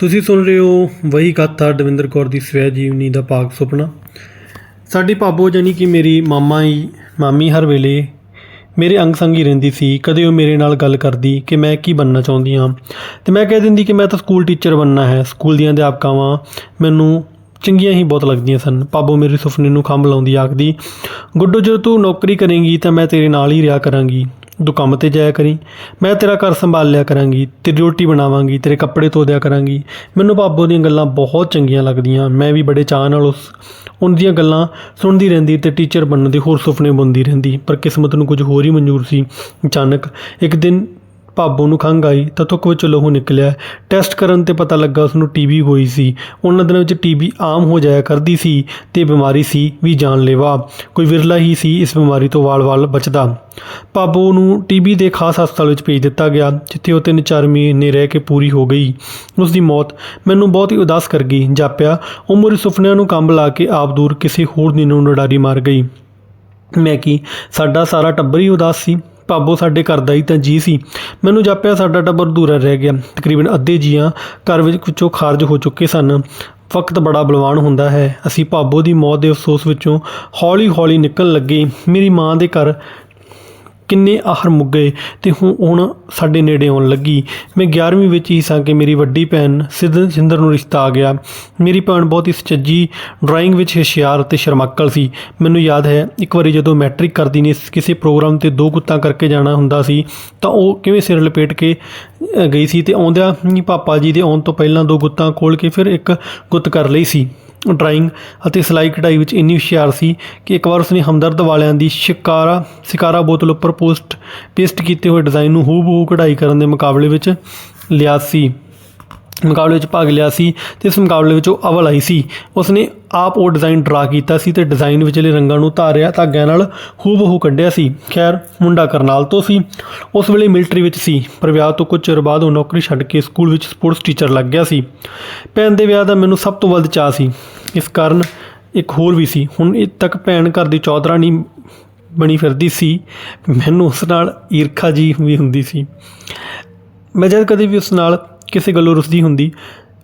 ਤੁਸੀਂ ਸੁਣ ਰਹੇ ਹੋ ਵਹੀ ਗਾਥਾ ਦਵਿੰਦਰ ਕੌਰ ਦੀ ਸਵੈ ਜੀਵਨੀ ਦਾ ਪਾਕ ਸੁਪਨਾ। ਸਾਡੀ ਭਾਬੋ ਜਾਨੀ ਕਿ ਮੇਰੀ ਮਾਮਾ ਹੀ ਮਾਮੀ ਹਰ ਵੇਲੇ ਮੇਰੇ ਅੰਗ ਸੰਗੀ ਰਹਿੰਦੀ ਸੀ, ਕਦੇ ਉਹ ਮੇਰੇ ਨਾਲ ਗੱਲ ਕਰਦੀ ਕਿ ਮੈਂ ਕੀ ਬਣਨਾ ਚਾਹੁੰਦੀ ਹਾਂ। ਤੇ ਮੈਂ ਕਹਿ ਦਿੰਦੀ ਕਿ ਮੈਂ ਤਾਂ ਸਕੂਲ ਟੀਚਰ ਬਣਨਾ ਹੈ। ਸਕੂਲ ਦੀਆਂ ਅਧਿਆਪਕਾਵਾਂ ਮੈਨੂੰ ਚੰਗੀਆਂ ਹੀ ਬਹੁਤ ਲੱਗਦੀਆਂ ਸਨ। ਭਾਬੋ ਮੇਰੇ ਸੁਪਨੇ ਨੂੰ ਖੰਭ ਲਾਉਂਦੀ, ਆਖਦੀ, ਗੁੱਡੋ, ਜਦੋਂ ਤੂੰ ਨੌਕਰੀ ਕਰੇਂਗੀ ਤਾਂ ਮੈਂ ਤੇਰੇ ਨਾਲ ਹੀ ਰਿਹਾ ਕਰਾਂਗੀ। ਤੂੰ ਕੰਮ ਤੇ ਜਾਇਆ ਕਰੀ। ਮੈਂ ਤੇਰਾ ਘਰ ਸੰਭਾਲ ਲਿਆ ਕਰਾਂਗੀ, ਤੇਰੀ ਰੋਟੀ ਬਣਾਵਾਂਗੀ, ਤੇਰੇ ਕੱਪੜੇ ਧੋ ਦਿਆ ਕਰਾਂਗੀ। ਮੈਨੂੰ ਬਾਬੋ ਦੀਆਂ ਗੱਲਾਂ ਬਹੁਤ ਚੰਗੀਆਂ ਲੱਗਦੀਆਂ, ਮੈਂ ਵੀ ਬੜੇ ਚਾਅ ਨਾਲ ਉਸ, ਉਹਨਾਂ ਦੀਆਂ ਗੱਲਾਂ ਸੁਣਦੀ ਰਹਿੰਦੀ ਤੇ ਟੀਚਰ ਬਣਨ ਦੇ ਹੋਰ ਸੁਪਨੇ ਬੁਣਦੀ ਰਹਿੰਦੀ। ਪਰ ਕਿਸਮਤ ਨੂੰ ਕੁਝ ਹੋਰ ਹੀ ਮਨਜ਼ੂਰ ਸੀ। ਅਚਾਨਕ ਇੱਕ ਦਿਨ ਭਾਬੋ ਨੂੰ ਖੰਘ ਆਈ ਤਾਂ ਥੁੱਕ ਵਿੱਚ ਲਹੂ ਨਿਕਲਿਆ। ਟੈਸਟ ਕਰਨ ਤੇ ਪਤਾ ਲੱਗਾ ਉਸ ਨੂੰ ਟੀਬੀ ਹੋਈ ਸੀ। ਉਹਨਾਂ ਦਿਨਾਂ ਵਿੱਚ ਟੀਬੀ ਆਮ ਹੋ ਜਾਇਆ ਕਰਦੀ ਸੀ ਤੇ ਬਿਮਾਰੀ ਸੀ ਵੀ ਜਾਨਲੇਵਾ। ਕੋਈ ਵਿਰਲਾ ਹੀ ਸੀ ਇਸ ਬਿਮਾਰੀ ਤੋਂ ਵਾਲ-ਵਾਲ ਬਚਦਾ। ਭਾਬੋ ਨੂੰ ਟੀਬੀ ਦੇ ਖਾਸ ਹਸਪਤਾਲ ਵਿੱਚ ਭੇਜ ਦਿੱਤਾ ਗਿਆ, ਜਿੱਥੇ ਉਹ ਤਿੰਨ ਚਾਰ ਮਹੀਨੇ ਰਹਿ ਕੇ ਪੂਰੀ ਹੋ ਗਈ। ਉਸ ਦੀ ਮੌਤ ਮੈਨੂੰ ਬਹੁਤ ਹੀ ਉਦਾਸ ਕਰ ਗਈ, ਜਾਪਿਆ। ਉਹ ਮੇਰੇ ਸੁਪਨਿਆਂ ਨੂੰ ਕੰਬ ਲਾ ਕੇ ਆਪ ਦੂਰ ਕਿਸੇ ਹੋਰ ਦਿਨ ਨੂੰ ਉਡਾਰੀ ਮਾਰ ਗਈ। ਮੈਂ ਕਿ, ਸਾਡਾ ਸਾਰਾ ਟੱਬਰ ਹੀ ਉਦਾਸ ਸੀ? ਭਾਬੋ ਸਾਡੇ ਘਰ ਦਾ ਹੀ ਤਾਂ ਜੀ ਸੀ। ਮੈਨੂੰ ਜਾਪਿਆ ਸਾਡਾ ਟੱਬਰ ਦੂਰਾ ਰਹਿ ਗਿਆ। ਤਕਰੀਬਨ ਅੱਧੇ ਜੀਆਂ ਘਰ ਵਿੱਚ ਕੁਛੋਂ ਖਾਰਜ ਹੋ ਚੁੱਕੇ ਸਨ। ਵਕਤ ਬੜਾ ਬਲਵਾਨ ਹੁੰਦਾ ਹੈ। ਅਸੀਂ ਭਾਬੋ ਦੀ ਮੌਤ ਦੇ ਅਫਸੋਸ ਵਿੱਚੋਂ ਹੌਲੀ-ਹੌਲੀ ਨਿਕਲਣ ਲੱਗੇ। ਮੇਰੀ ਮਾਂ ਦੇ ਘਰ ਕਿੰਨੇ ਆਹਰ ਮੁੱਗੇ ਤੇ ਹੁਣ ਹੁਣ ਸਾਡੇ ਨੇੜੇ ਆਉਣ ਲੱਗੀ। ਮੈਂ 11ਵੀਂ ਵਿੱਚ ਹੀ ਸਾਂ ਕਿ ਮੇਰੀ ਵੱਡੀ ਭੈਣ ਸਿੱਧ ਸਿੰਦਰ ਨੂੰ ਰਿਸ਼ਤਾ ਆ ਗਿਆ। ਮੇਰੀ ਭੈਣ ਬਹੁਤ ਹੀ ਸੁਚੱਜੀ ਡਰਾਇੰਗ ਵਿੱਚ ਹੁਸ਼ਿਆਰ ਅਤੇ ਸ਼ਰਮਾਕਲ ਸੀ। ਮੈਨੂੰ ਯਾਦ ਹੈ, ਇੱਕ ਵਾਰੀ ਜਦੋਂ ਮੈਟ੍ਰਿਕ ਕਰਦੀ ਨੇ ਕਿਸੇ ਪ੍ਰੋਗਰਾਮ ਤੇ ਦੋ ਗੁੱਤਾਂ ਕਰਕੇ ਜਾਣਾ ਹੁੰਦਾ ਸੀ, ਤਾਂ ਉਹ ਕਿਵੇਂ ਸਿਰ ਲਪੇਟ ਕੇ ਗਈ ਸੀ ਤੇ ਆਉਂਦਿਆਂ ਹੀ ਪਾਪਾ ਜੀ ਦੇ ਆਉਣ ਤੋਂ ਪਹਿਲਾਂ ਦੋ ਗੁੱਤਾਂ ਖੋਲ ਕੇ ਫਿਰ ਇੱਕ ਗੁੱਤ ਕਰ ਲਈ ਸੀ। ਡਰਾਇੰਗ ਅਤੇ ਸਿਲਾਈ ਕਢਾਈ ਵਿੱਚ ਇੰਨੀ ਹੁਸ਼ਿਆਰ ਸੀ ਕਿ ਇੱਕ ਵਾਰ ਉਸਨੇ ਹਮਦਰਦ ਵਾਲਿਆਂ ਦੀ ਸ਼ਿਕਾਰਾ ਸ਼ਿਕਾਰਾ ਬੋਤਲ ਉੱਪਰ ਪੋਸਟ, ਪੇਸਟ ਕੀਤੇ ਹੋਏ ਡਿਜ਼ਾਈਨ ਨੂੰ ਹੂਬਹੂ ਕਢਾਈ ਕਰਨ ਦੇ ਮੁਕਾਬਲੇ ਵਿੱਚ ਲਿਆ ਸੀ। ਮੁਕਾਬਲੇ ਵਿੱਚ ਭਾਗ ਲਿਆ ਸੀ ਤੇ ਇਸ ਮੁਕਾਬਲੇ ਵਿੱਚ ਉਹ ਅਵਲ ਆਈ ਸੀ। ਉਸਨੇ ਆਪ ਉਹ ਡਿਜ਼ਾਈਨ ਡਰਾ ਕੀਤਾ ਸੀ ਤੇ ਡਿਜ਼ਾਈਨ ਵਿਚਲੇ ਰੰਗਾਂ ਨੂੰ ਧਾਰਿਆ ਧਾਗਿਆਂ ਨਾਲ ਹੂਬਹੂ ਕੱਢਿਆ ਸੀ। ਖੈਰ, ਮੁੰਡਾ ਕਰਨਾਲ ਤੋਂ ਸੀ। ਉਸ ਵੇਲੇ ਮਿਲਟਰੀ ਵਿੱਚ ਸੀ, ਪਰ ਵਿਆਹ ਤੋਂ ਕੁਝ ਚਿਰ ਬਾਅਦ ਉਹ ਨੌਕਰੀ ਛੱਡ ਕੇ ਸਕੂਲ ਵਿੱਚ ਸਪੋਰਟਸ ਟੀਚਰ ਲੱਗ ਗਿਆ ਸੀ। ਭੈਣ ਦੇ ਵਿਆਹ ਦਾ ਮੈਨੂੰ ਸਭ ਤੋਂ ਵੱਧ ਚਾਅ ਸੀ। ਇਸ ਕਾਰਨ ਇੱਕ ਹੋਰ ਵੀ ਸੀ। ਹੁਣ ਇਹ ਤੱਕ ਭੈਣ ਘਰ ਦੀ ਚੌਧਰਾਣੀ ਬਣੀ ਫਿਰਦੀ ਸੀ, ਮੈਨੂੰ ਉਸ ਨਾਲ ਈਰਖਾ ਜੀ ਵੀ ਹੁੰਦੀ ਸੀ। ਮੈਂ ਜਦ ਕਦੇ ਵੀ ਉਸ ਨਾਲ ਕਿਸੇ ਗੱਲੋਂ ਰੁੱਸਦੀ ਹੁੰਦੀ।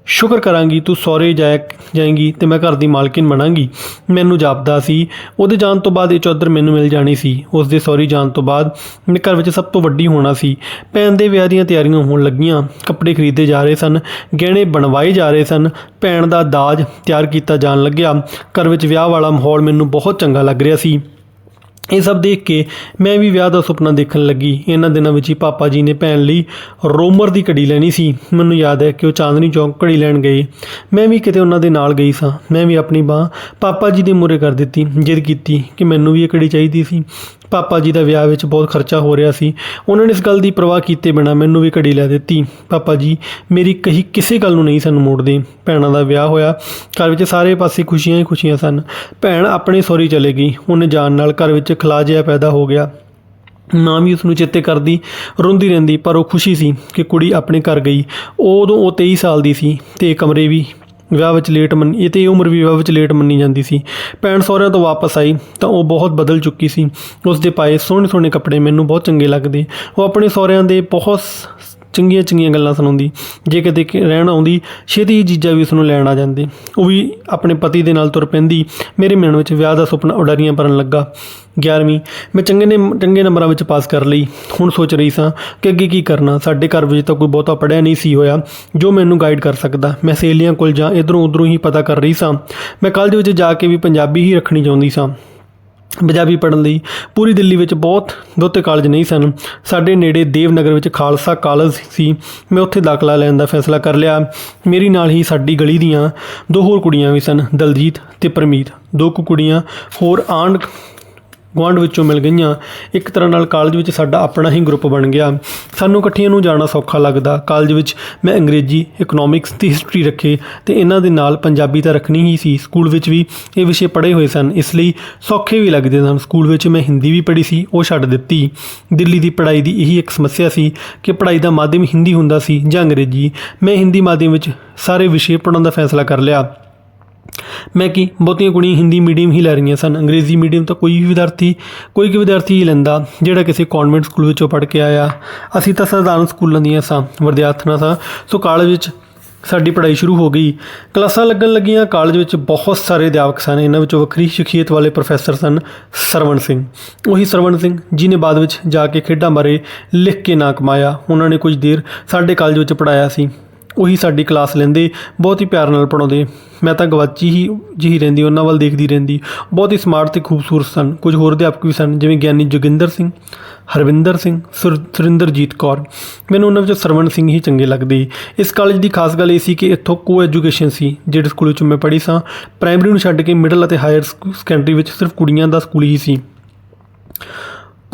ਸ਼ੁਕਰ ਕਰਾਂਗੀ ਤੂੰ ਸਹੁਰੇ ਜਾਇ ਜਾਏਂਗੀ ਤੇ ਮੈਂ ਘਰ ਦੀ ਮਾਲਕਿਨ ਬਣਾਂਗੀ। ਮੈਨੂੰ ਜਾਪਦਾ ਸੀ। ਉਹਦੇ ਜਾਣ ਤੋਂ ਬਾਅਦ ਇਹ ਚੌਧਰ ਮੈਨੂੰ ਮਿਲ ਜਾਣੀ ਸੀ। ਉਸ ਦੇ ਸਹੁਰੀ ਜਾਣ ਤੋਂ ਬਾਅਦ ਮੈਂ ਘਰ ਵਿੱਚ ਸਭ ਤੋਂ ਵੱਡੀ ਹੋਣਾ ਸੀ। ਭੈਣ ਦੇ ਵਿਆਹ ਦੀਆਂ ਤਿਆਰੀਆਂ ਹੋਣ ਲੱਗੀਆਂ। ਕੱਪੜੇ ਖਰੀਦੇ ਜਾ ਰਹੇ ਸਨ। ਗਹਿਣੇ ਬਣਵਾਏ ਜਾ ਰਹੇ ਸਨ। ਭੈਣ ਦਾ ਦਾਜ ਤਿਆਰ ਕੀਤਾ ਜਾਣ ਲੱਗਿਆ। ਘਰ ਵਿੱਚ ਵਿਆਹ ਵਾਲਾ ਮਾਹੌਲ ਮੈਨੂੰ ਬਹੁਤ ਚੰਗਾ ਲੱਗ ਰਿਹਾ ਸੀ। ਇਹ ਸਭ ਦੇਖ ਕੇ ਮੈਂ ਵੀ ਵਿਆਹ ਦਾ ਸੁਪਨਾ ਦੇਖਣ ਲੱਗੀ। ਇਹਨਾਂ ਦਿਨਾਂ ਵਿੱਚ ਹੀ ਪਾਪਾ ਜੀ ਨੇ ਭੈਣ ਲਈ ਰੋਮਰ ਦੀ ਘੜੀ ਲੈਣੀ ਸੀ। ਮੈਨੂੰ ਯਾਦ ਹੈ ਕਿ ਉਹ ਚਾਂਦਨੀ ਚੌਂਕ ਘੜੀ ਲੈਣ ਗਏ। ਮੈਂ ਵੀ ਕਿਤੇ ਉਹਨਾਂ ਦੇ ਨਾਲ ਗਈ ਸਾਂ। ਮੈਂ ਵੀ ਆਪਣੀ ਬਾਹ ਪਾਪਾ ਜੀ ਦੇ ਮੂਹਰੇ ਕਰ ਦਿੱਤੀ, ਜਿੱਦ ਕੀਤੀ ਕਿ ਮੈਨੂੰ ਵੀ ਇਹ ਘੜੀ ਚਾਹੀਦੀ ਸੀ। ਪਾਪਾ ਜੀ ਦਾ ਵਿਆਹ ਵਿੱਚ ਬਹੁਤ ਖਰਚਾ ਹੋ ਰਿਹਾ ਸੀ। ਉਹਨਾਂ ਨੇ ਇਸ ਗੱਲ ਦੀ ਪਰਵਾਹ ਕੀਤੇ ਬਿਨਾ ਮੈਨੂੰ ਵੀ ਘੜੀ ਲੈ ਦਿੱਤੀ। ਪਾਪਾ ਜੀ, ਮੇਰੀ ਕਹੀ ਕਿਸੇ ਗੱਲ ਨੂੰ ਨਹੀਂ ਸਨ ਮੋੜਦੇ। ਭੈਣਾਂ ਦਾ ਵਿਆਹ ਹੋਇਆ, ਘਰ ਵਿੱਚ ਸਾਰੇ ਪਾਸੇ ਖੁਸ਼ੀਆਂ ਹੀ ਖੁਸ਼ੀਆਂ ਸਨ। ਭੈਣ ਆਪਣੇ ਸਹੁਰੀ ਚਲੇ ਗਈ। ਉਹਨੇ ਜਾਣ ਨਾਲ ਘਰ ਵਿੱਚ ਖਲਾ ਜਿਹਾ ਪੈਦਾ ਹੋ ਗਿਆ। ਮਾਂ ਵੀ ਉਸ ਨੂੰ ਚੇਤੇ ਕਰਦੀ, ਰੋਂਦੀ ਰਹਿੰਦੀ, ਪਰ ਉਹ ਖੁਸ਼ੀ ਸੀ ਕਿ ਕੁੜੀ ਆਪਣੇ ਘਰ ਗਈ। ਉਦੋਂ ਉਹ 23 ਸਾਲ ਦੀ ਸੀ ਤੇ ਕਮਰੇ ਵੀ ਵਿਆਹ ਵਿੱਚ ਲੇਟ ਮੰਨੀ, ਇਹ ਤੇ ਇਹ ਉਮਰ ਵੀ ਵਿਆਹ ਵਿੱਚ ਲੇਟ ਮੰਨੀ ਜਾਂਦੀ ਸੀ। ਭੈਣ ਸਹੁਰਿਆਂ ਤੋਂ ਵਾਪਸ ਆਈ ਤਾਂ ਉਹ ਬਹੁਤ ਬਦਲ ਚੁੱਕੀ ਸੀ। ਉਸ ਦੇ ਪਾਏ ਸੋਹਣੇ ਸੋਹਣੇ ਕੱਪੜੇ ਮੈਨੂੰ ਬਹੁਤ ਚੰਗੇ ਲੱਗਦੇ। ਉਹ ਆਪਣੇ ਸਹੁਰਿਆਂ ਦੇ ਬਹੁਤ ਚੰਗੀਆਂ ਚੰਗੀਆਂ ਗੱਲਾਂ ਸੁਣਾਉਂਦੀ। ਜੇ ਕਿਤੇ ਰਹਿਣ ਆਉਂਦੀ, ਛੇਤੀ ਹੀ ਜੀਜਾ ਵੀ ਉਸ ਨੂੰ ਲੈਣ ਆ ਜਾਂਦੇ। ਉਹ ਵੀ ਆਪਣੇ ਪਤੀ ਦੇ ਨਾਲ ਤੁਰ ਪੈਂਦੀ। ਮੇਰੇ ਮਨ ਵਿੱਚ ਵਿਆਹ ਦਾ ਸੁਪਨਾ ਉਡਾਰੀਆਂ ਭਰਨ ਲੱਗਾ। 11ਵੀਂ ਮੈਂ ਚੰਗੇ ਨੇ, ਚੰਗੇ ਨੰਬਰਾਂ ਵਿੱਚ ਪਾਸ ਕਰ ਲਈ। ਹੁਣ ਸੋਚ ਰਹੀ ਸਾਂ ਕਿ ਅੱਗੇ ਕੀ ਕਰਨਾ। ਸਾਡੇ ਘਰ ਵਿੱਚ ਤਾਂ ਕੋਈ ਬਹੁਤਾ ਪੜ੍ਹਿਆ ਨਹੀਂ ਸੀ ਹੋਇਆ, ਜੋ ਮੈਨੂੰ ਗਾਈਡ ਕਰ ਸਕਦਾ। ਮੈਂ ਸਹੇਲੀਆਂ ਕੋਲ ਜਾਂ ਇਧਰੋਂ ਉਧਰੋਂ ਹੀ ਪਤਾ ਕਰ ਰਹੀ ਸਾਂ। ਮੈਂ ਕਾਲਜ ਵਿੱਚ ਜਾ ਕੇ ਵੀ ਪੰਜਾਬੀ ਹੀ ਰੱਖਣੀ ਚਾਹੁੰਦੀ ਸਾਂ। ਪੰਜਾਬੀ ਪੜ੍ਹਨ ਲਈ। ਪੂਰੀ ਦਿੱਲੀ ਵਿੱਚ ਬਹੁਤ ਬਹੁਤੇ ਕਾਲਜ ਨਹੀਂ ਸਨ। ਸਾਡੇ ਨੇੜੇ ਦੇਵਨਗਰ ਵਿੱਚ ਖਾਲਸਾ ਕਾਲਜ ਸੀ। ਮੈਂ ਉੱਥੇ ਦਾਖਲਾ ਲੈਣ ਦਾ ਫੈਸਲਾ ਕਰ ਲਿਆ। ਮੇਰੀ ਨਾਲ ਹੀ ਸਾਡੀ ਗਲੀ ਦੀਆਂ ਦੋ ਹੋਰ ਕੁੜੀਆਂ ਵੀ ਸਨ, ਦਲਜੀਤ ਤੇ ਪਰਮੀਤ। ਦੋ ਕੁ ਕੁੜੀਆਂ ਹੋਰ ਆਂਢ ਗੁਆਂਢ ਵਿੱਚੋਂ ਮਿਲ ਗਈਆਂ। ਇੱਕ ਤਰ੍ਹਾਂ ਨਾਲ ਕਾਲਜ ਵਿੱਚ ਸਾਡਾ ਆਪਣਾ ਹੀ ਗਰੁੱਪ ਬਣ ਗਿਆ। ਸਾਨੂੰ ਇਕੱਠੀਆਂ ਨੂੰ ਜਾਣਾ ਸੌਖਾ ਲੱਗਦਾ। ਕਾਲਜ ਵਿੱਚ ਮੈਂ ਅੰਗਰੇਜ਼ੀ ਇਕਨੋਮਿਕਸ ਤੇ ਹਿਸਟਰੀ ਰੱਖੇ ਤੇ ਇਹਨਾਂ ਦੇ ਨਾਲ ਪੰਜਾਬੀ ਤਾਂ ਰੱਖਣੀ ਹੀ ਸੀ। ਸਕੂਲ ਵਿੱਚ ਵੀ ਇਹ ਵਿਸ਼ੇ ਪੜ੍ਹੇ ਹੋਏ ਸਨ। ਇਸ ਲਈ ਸੌਖੇ ਵੀ ਲੱਗਦੇ ਸਨ। ਸਕੂਲ ਵਿੱਚ ਮੈਂ ਹਿੰਦੀ ਵੀ ਪੜ੍ਹੀ ਸੀ, ਉਹ ਛੱਡ ਦਿੱਤੀ। ਦਿੱਲੀ ਦੀ ਪੜ੍ਹਾਈ ਦੀ ਇਹੀ ਇੱਕ ਸਮੱਸਿਆ ਸੀ ਕਿ ਪੜ੍ਹਾਈ ਦਾ ਮਾਧਿਅਮ ਹਿੰਦੀ ਹੁੰਦਾ ਸੀ ਜਾਂ ਅੰਗਰੇਜ਼ੀ। ਮੈਂ ਹਿੰਦੀ ਮਾਧਿਅਮ ਵਿੱਚ ਸਾਰੇ ਵਿਸ਼ੇ ਪੜ੍ਹਨ ਦਾ ਫੈਸਲਾ ਕਰ ਲਿਆ। ਮੈਂ ਕਿ ਬਹੁਤੀਆਂ ਕੁੜੀਆਂ ਹਿੰਦੀ ਮੀਡੀਅਮ ਹੀ ਲੈ ਰਹੀਆਂ ਸਨ। ਅੰਗਰੇਜ਼ੀ ਮੀਡੀਅਮ ਤਾਂ ਕੋਈ ਵੀ ਵਿਦਿਆਰਥੀ, ਕੋਈ ਕਿ ਵਿਦਿਆਰਥੀ ਹੀ ਲੈਂਦਾ, ਜਿਹੜਾ ਕਿਸੇ ਕਨਵੈਂਟ ਸਕੂਲ ਵਿੱਚੋਂ ਪੜ੍ਹ ਕੇ ਆਇਆ। ਅਸੀਂ ਤਾਂ ਸਧਾਰਨ ਸਕੂਲਾਂ ਦੀਆਂ ਸਾਂ, ਵਿਦਿਆਰਥਣਾਂ ਸਾਂ। ਸੋ ਕਾਲਜ ਵਿੱਚ ਸਾਡੀ ਪੜ੍ਹਾਈ ਸ਼ੁਰੂ ਹੋ ਗਈ। ਕਲਾਸਾਂ ਲੱਗਣ ਲੱਗੀਆਂ। ਕਾਲਜ ਵਿੱਚ ਬਹੁਤ ਸਾਰੇ ਅਧਿਆਪਕ ਸਨ। ਇਹਨਾਂ ਵਿੱਚੋਂ ਵੱਖਰੀ ਸ਼ਖਸੀਅਤ ਵਾਲੇ ਪ੍ਰੋਫੈਸਰ ਸਨ ਸਰਵਣ ਸਿੰਘ। ਉਹੀ ਸਰਵਣ ਸਿੰਘ ਜਿਨੇ ਬਾਅਦ ਵਿੱਚ ਜਾ ਕੇ ਖੇਡਾਂ ਬਾਰੇ ਲਿਖ ਕੇ ਨਾਂ ਕਮਾਇਆ। ਉਹਨਾਂ ਨੇ ਕੁਝ ਦੇਰ ਸਾਡੇ ਕਾਲਜ ਵਿੱਚ ਪੜਾਇਆ ਸੀ। ਉਹੀ ਸਾਡੀ ਕਲਾਸ ਲੈਂਦੇ, ਬਹੁਤ ਹੀ ਪਿਆਰ ਨਾਲ ਪੜਾਉਂਦੇ ਮੈਂ ਤਾਂ ਗਵਾਚੀ ਹੀ, ਜਿਹੀ ਰਹਿੰਦੀ, ਉਹਨਾਂ ਵੱਲ ਦੇਖਦੀ ਰਹਿੰਦੀ। ਬਹੁਤ ਹੀ ਸਮਾਰਟ ਤੇ ਖੂਬਸੂਰਤ ਸਨ। ਕੁਝ ਹੋਰ ਅਧਿਆਪਕ ਵੀ ਸਨ, ਜਿਵੇਂ ਗਿਆਨੀ ਜੋਗਿੰਦਰ ਸਿੰਘ, ਹਰਵਿੰਦਰ ਸਿੰਘ, ਸੁਰ- ਸੁਰਿੰਦਰਜੀਤ ਕੌਰ। ਮੈਨੂੰ ਉਹਨਾਂ ਵਿੱਚੋਂ ਸਰਵਣ ਸਿੰਘ ਹੀ ਚੰਗੇ ਲੱਗਦੇ। ਇਸ ਕਾਲਜ ਦੀ ਖਾਸ ਗੱਲ ਇਹ ਸੀ ਕਿ ਇੱਥੋਂ ਕੋ ਐਜੂਕੇਸ਼ਨ ਸੀ, ਜਿਹੜੇ ਸਕੂਲ ਵਿੱਚ ਮੈਂ ਪੜ੍ਹੀ ਸਾਂ। ਪ੍ਰਾਇਮਰੀ ਨੂੰ ਛੱਡ ਕੇ ਮਿਡਲ ਅਤੇ ਹਾਇਰ ਸੈਕੰਡਰੀ ਵਿੱਚ ਸਿਰਫ ਕੁੜੀਆਂ ਦਾ ਸਕੂਲ ਹੀ ਸੀ।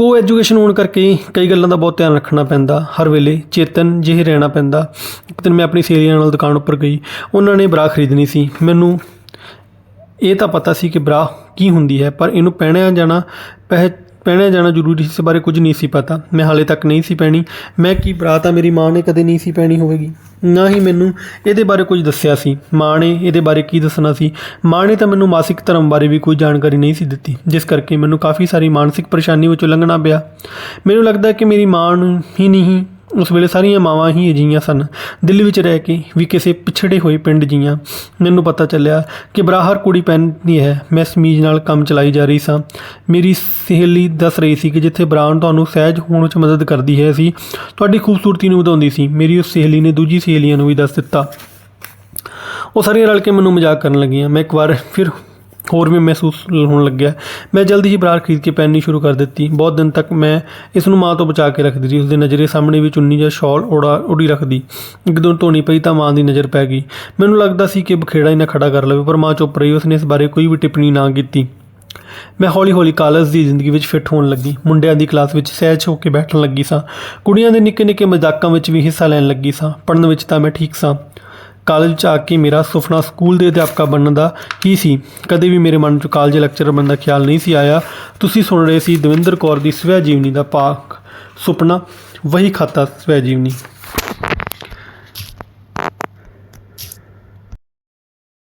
ਕੋ ਐਜੂਕੇਸ਼ਨ ਹੋਣ ਕਰਕੇ ਕਈ ਗੱਲਾਂ ਦਾ ਬਹੁਤ ਧਿਆਨ ਰੱਖਣਾ ਪੈਂਦਾ। ਹਰ ਵੇਲੇ ਚੇਤਨ ਜਿਹੇ ਰਹਿਣਾ ਪੈਂਦਾ। ਇੱਕ ਦਿਨ ਮੈਂ ਆਪਣੀ ਸਹੇਲੀਆਂ ਨਾਲ ਦੁਕਾਨ ਉੱਪਰ ਗਈ। ਉਹਨਾਂ ਨੇ ਬਰਾ ਖਰੀਦਣੀ ਸੀ। ਮੈਨੂੰ ਇਹ ਤਾਂ ਪਤਾ ਸੀ ਕਿ ਬਰਾ ਕੀ ਹੁੰਦੀ ਹੈ, ਪਰ ਇਹਨੂੰ ਪਹਿਨਿਆ ਜਾਣਾ ਪਹਿ ਪਹਿਨਿਆ ਜਾਣਾ ਜ਼ਰੂਰੀ ਸੀ, ਇਸ ਬਾਰੇ ਕੁਝ ਨਹੀਂ ਸੀ ਪਤਾ। ਮੈਂ ਹਾਲੇ ਤੱਕ ਨਹੀਂ ਸੀ ਪਹਿਣੀ। ਮੈਂ ਕੀ ਭਰਾ ਤਾਂ ਮੇਰੀ ਮਾਂ ਨੇ ਕਦੇ ਨਹੀਂ ਸੀ ਪਹਿਣੀ ਹੋਵੇਗੀ। ਨਾ ਹੀ ਮੈਨੂੰ ਇਹਦੇ ਬਾਰੇ ਕੁਝ ਦੱਸਿਆ ਸੀ। ਮਾਂ ਨੇ ਇਹਦੇ ਬਾਰੇ ਕੀ ਦੱਸਣਾ ਸੀ? ਮਾਂ ਨੇ ਤਾਂ ਮੈਨੂੰ ਮਾਸਿਕ ਧਰਮ ਬਾਰੇ ਵੀ ਕੋਈ ਜਾਣਕਾਰੀ ਨਹੀਂ ਸੀ ਦਿੱਤੀ। ਜਿਸ ਕਰਕੇ ਮੈਨੂੰ ਕਾਫੀ ਸਾਰੀ ਮਾਨਸਿਕ ਪਰੇਸ਼ਾਨੀ ਵਿੱਚੋਂ ਲੰਘਣਾ ਪਿਆ। ਮੈਨੂੰ ਲੱਗਦਾ ਕਿ ਮੇਰੀ ਮਾਂ ਨੂੰ ਹੀ ਨਹੀਂ ਉਸ ਵੇਲੇ ਸਾਰੀਆਂ ਮਾਵਾਂ ਹੀ ਅਜਿਹੀਆਂ ਸਨ। ਦਿੱਲੀ ਵਿੱਚ ਰਹਿ ਕੇ ਵੀ ਕਿਸੇ ਪਿਛੜੇ ਹੋਏ ਪਿੰਡ ਜੀਆਂ, ਮੈਨੂੰ ਪਤਾ ਚੱਲਿਆ ਕਿ ਬਰਾਹਰ ਕੁੜੀ ਪਹਿਨਦੀ ਹੈ। ਮੈਂ ਸਮੀਜ ਨਾਲ ਕੰਮ ਚਲਾਈ ਜਾ ਰਹੀ ਸਾਂ। ਮੇਰੀ ਸਹੇਲੀ ਦੱਸ ਰਹੀ ਸੀ ਕਿ ਜਿੱਥੇ ਬਰਾਨ ਤੁਹਾਨੂੰ ਸਹਿਜ ਹੋਣ ਵਿੱਚ ਮਦਦ ਕਰਦੀ ਹੈ ਸੀ, ਤੁਹਾਡੀ ਖੂਬਸੂਰਤੀ ਨੂੰ ਵਧਾਉਂਦੀ ਸੀ। ਮੇਰੀ ਉਸ ਸਹੇਲੀ ਨੇ ਦੂਜੀ ਸਹੇਲੀਆਂ ਨੂੰ ਵੀ ਦੱਸ ਦਿੱਤਾ। ਉਹ ਸਾਰੀਆਂ ਰਲ ਕੇ ਮੈਨੂੰ ਮਜ਼ਾਕ ਕਰਨ ਲੱਗੀਆਂ। ਮੈਂ ਇੱਕ ਵਾਰ ਫਿਰ ਹੋਰ ਵੀ ਮਹਿਸੂਸ ਹੋਣ ਲੱਗਿਆ। ਮੈਂ ਜਲਦੀ ਹੀ ਬਰਾਰ ਖਰੀਦ ਕੇ ਪਹਿਨਣੀ ਸ਼ੁਰੂ ਕਰ ਦਿੱਤੀ। ਬਹੁਤ ਦਿਨ ਤੱਕ ਮੈਂ ਇਸ ਨੂੰ ਮਾਂ ਤੋਂ ਬਚਾ ਕੇ ਰੱਖਦੀ ਰਹੀ। ਉਸਦੇ ਨਜ਼ਰੇ ਸਾਹਮਣੇ ਵੀ ਚੁੰਨੀ ਜਾਂ ਸ਼ਾਲ ਉੜਾ, ਉਡੀ ਰੱਖਦੀ। ਇੱਕ ਦਿਨ ਧੋਣੀ ਪਈ ਤਾਂ ਮਾਂ ਦੀ ਨਜ਼ਰ ਪੈ ਗਈ। ਮੈਨੂੰ ਲੱਗਦਾ ਸੀ ਕਿ ਬਖੇੜਾ ਹੀ ਨਾ ਖੜਾ ਕਰ ਲਵੇ, ਪਰ ਮਾਂ ਚੁੱਪ ਰਹੀ। ਉਸਨੇ ਇਸ ਬਾਰੇ ਕੋਈ ਵੀ ਟਿੱਪਣੀ ਨਾ ਕੀਤੀ। ਮੈਂ ਹੌਲੀ-ਹੌਲੀ ਕਾਲਜ ਦੀ ਜ਼ਿੰਦਗੀ ਵਿੱਚ ਫਿੱਟ ਹੋਣ ਲੱਗੀ। ਮੁੰਡਿਆਂ ਦੀ ਕਲਾਸ ਵਿੱਚ ਸਹਿਜ ਹੋ ਕੇ ਬੈਠਣ ਲੱਗੀ ਸਾਂ। ਕੁੜੀਆਂ ਦੇ ਨਿੱਕੇ-ਨਿੱਕੇ ਮਜ਼ਾਕਾਂ ਵਿੱਚ ਵੀ ਹਿੱਸਾ ਲੈਣ ਲੱਗੀ ਸਾਂ। ਪੜ੍ਹਨ ਵਿੱਚ ਤਾਂ ਮੈਂ ਠੀਕ ਸਾਂ। ਕਾਲਜ 'ਚ ਆ ਕੇ ਮੇਰਾ ਸੁਪਨਾ ਸਕੂਲ ਦੇ ਅਧਿਆਪਕਾ ਬਣਨ ਦਾ ਹੀ ਸੀ? ਕਦੇ ਵੀ ਮੇਰੇ ਮਨ 'ਚ ਕਾਲਜ ਲੈਕਚਰਰ ਬਣਨ ਦਾ ਖਿਆਲ ਨਹੀਂ ਸੀ ਆਇਆ। ਤੁਸੀਂ ਸੁਣ ਰਹੇ ਸੀ ਦਵਿੰਦਰ ਕੌਰ ਦੀ ਸਵੈ ਜੀਵਨੀ ਦਾ ਪਾਕ ਸੁਪਨਾ। ਵਹੀ ਖਾਤਾ ਸਵੈ ਜੀਵਨੀ।